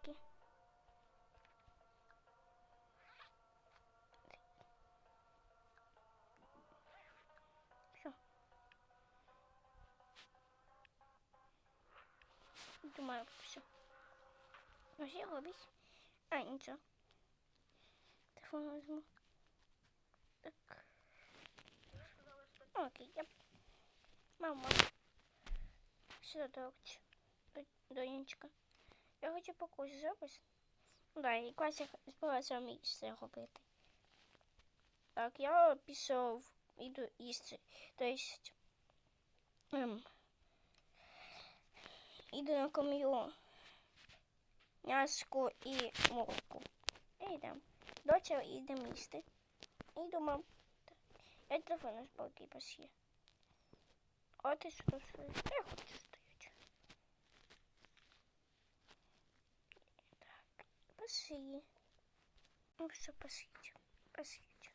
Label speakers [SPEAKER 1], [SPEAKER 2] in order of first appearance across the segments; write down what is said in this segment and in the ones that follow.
[SPEAKER 1] такі. Все. Думаю, все. Ну, все робить. А, нічого. Телефон візьму. Так. Окей, я. Мама. Сюди дорогч. Донечка. Я хочу покусь зробити. Ну да, і класі збираюся місце робити. Так, я пішов, іду їсти. Тобто, ем, іду на ком'ю м'яско і молоко. І йдемо. Доча йде їсти. І мам. Я телефон з балки пасє. А ти що стоїш? Я хочу стоять. Так, пасі. Ну все, пасіть. Пасіть.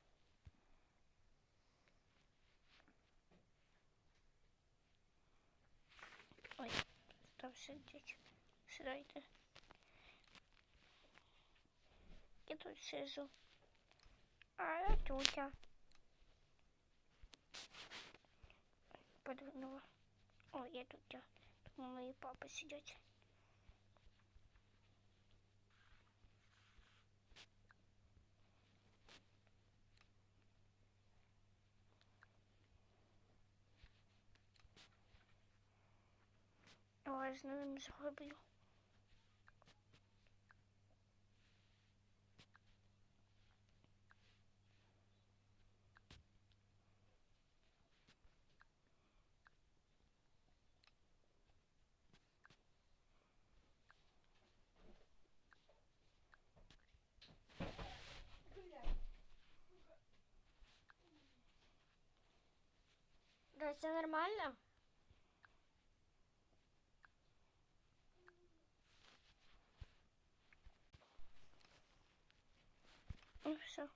[SPEAKER 1] Ой, там сидіть. Сідайте. Я тут сижу. А я тутя. Подвинула. О, я тутя. Тут мама і папа сидять. О, я з ним зроблю. Да, все нормально? Ну все.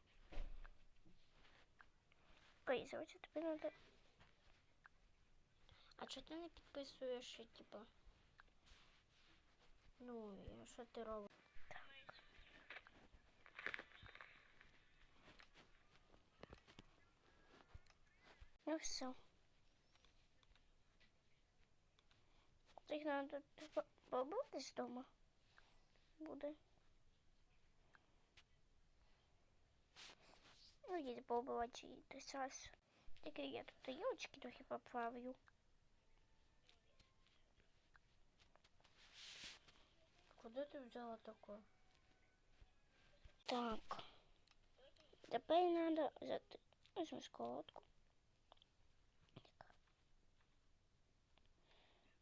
[SPEAKER 1] Поїздити тобі надо.
[SPEAKER 2] А чого ти не підписуєш, типу? Ну, і що ти робиш?
[SPEAKER 1] Ну все. Їх надо побудеш дома. Буде. Ну, їдь побувати і ти зараз. Тільки я тут елочки трохи поплавлю.
[SPEAKER 2] Куди ти взяла таке?
[SPEAKER 1] Так. Тепер надо взяти візьму шоколадку.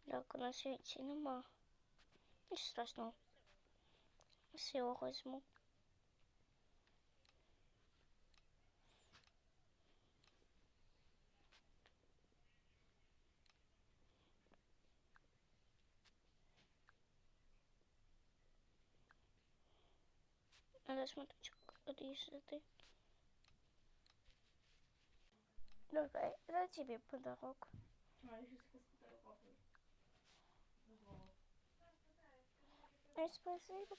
[SPEAKER 1] Так, у нас яйця нема. Нічого страшного. Всього візьму. Надо шматочок отрезать. Давай, это тебе подарок. Ой, спасибо,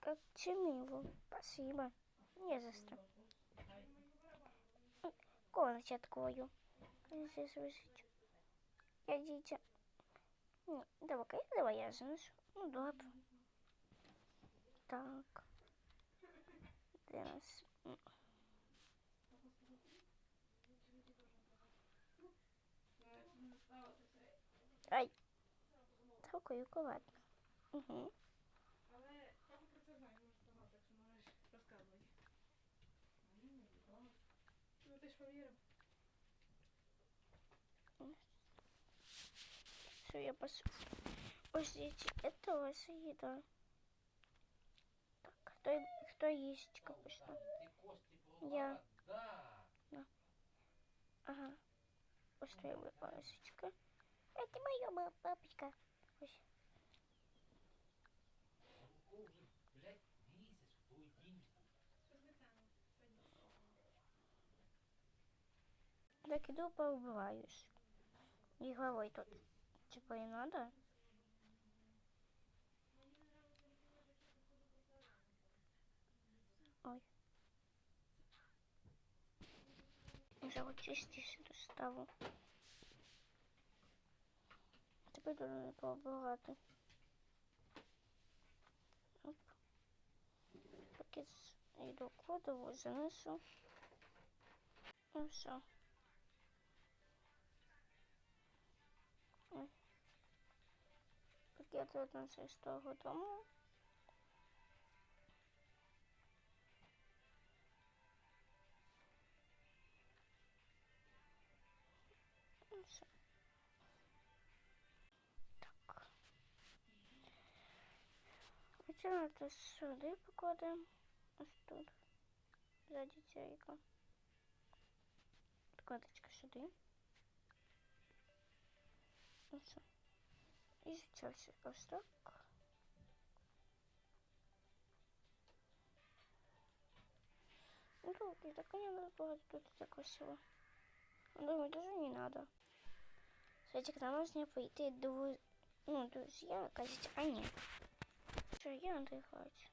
[SPEAKER 1] как мило. Спасибо. Не за что. Комнате открою. Здесь висить. Я дитя. Ні, давай-ка, давай я знаешь. Ну, добре. Так. М. Ай. Дякую, акуратно. Угу.
[SPEAKER 3] Але папа про це знає, може так що можеш розказувати. Ну
[SPEAKER 1] я еда. Так, кто, кто есть капуста? Я.
[SPEAKER 4] Да.
[SPEAKER 1] Ага. Твоя пасочка. Это моя папочка.
[SPEAKER 4] День?
[SPEAKER 1] Так иду поубиваюсь. И головой тут. Типа и надо. Його чистіше доставу. Тепер дуже побагато. Оп. Пакет йду в кладову, занесу. І все. Ой. Пакет однесе з того дому. все. Так. Хотіла то сюди покладемо. Ось тут. За дітейка. Кладочка сюди. І все. І зачався ось так. Ну, тут не так не надо багато тут так красиво. Думаю, даже не надо. Кстати, к нам нужно пойти до, ну, друзья, казать, а нет. Что, я отдыхать.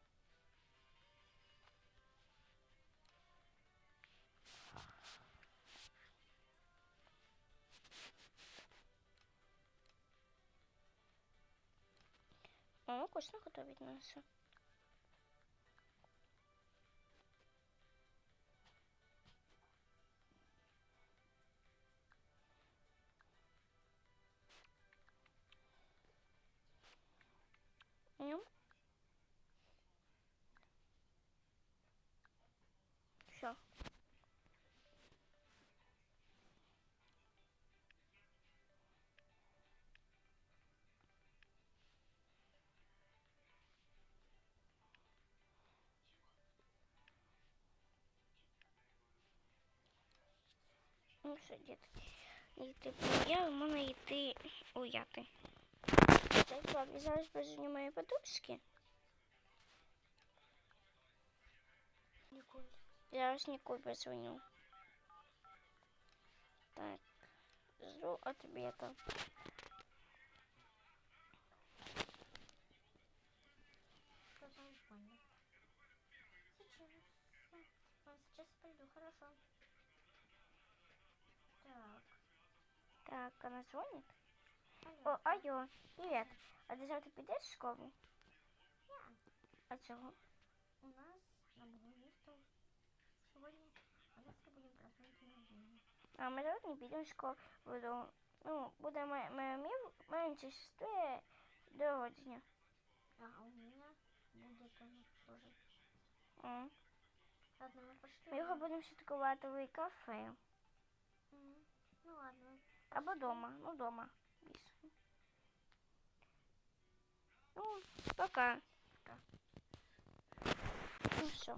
[SPEAKER 1] Мама вкусно готовить мясо. Все. Ну все, дітки. Йти я можна йти уяти. Так, папі, зараз позвоню моїй подушки.
[SPEAKER 2] Ніколь.
[SPEAKER 1] Зараз Николь позвоню. Так. Жду ответа.
[SPEAKER 2] Что там понял? Сейчас. А, сейчас пойду, хорошо. Так.
[SPEAKER 1] Так, она звонит? О, алло, привет. А ти завтра підеш в школу?
[SPEAKER 2] Я.
[SPEAKER 1] А чого?
[SPEAKER 2] У нас на будівництво сьогодні, а завтра будемо празднувати день рождения.
[SPEAKER 1] А ми завтра не підемо в школу. Буду, ну, буде моя, моя менша сестра до родення.
[SPEAKER 2] А, у меня будет тоже. тоже. Ладно, мы пошли.
[SPEAKER 1] Ми його будемо святкувати в кафе.
[SPEAKER 2] М, Ну ладно.
[SPEAKER 1] Або дома. Ну, дома. Більше. Ну, пока.
[SPEAKER 2] Пока.
[SPEAKER 1] Ну все.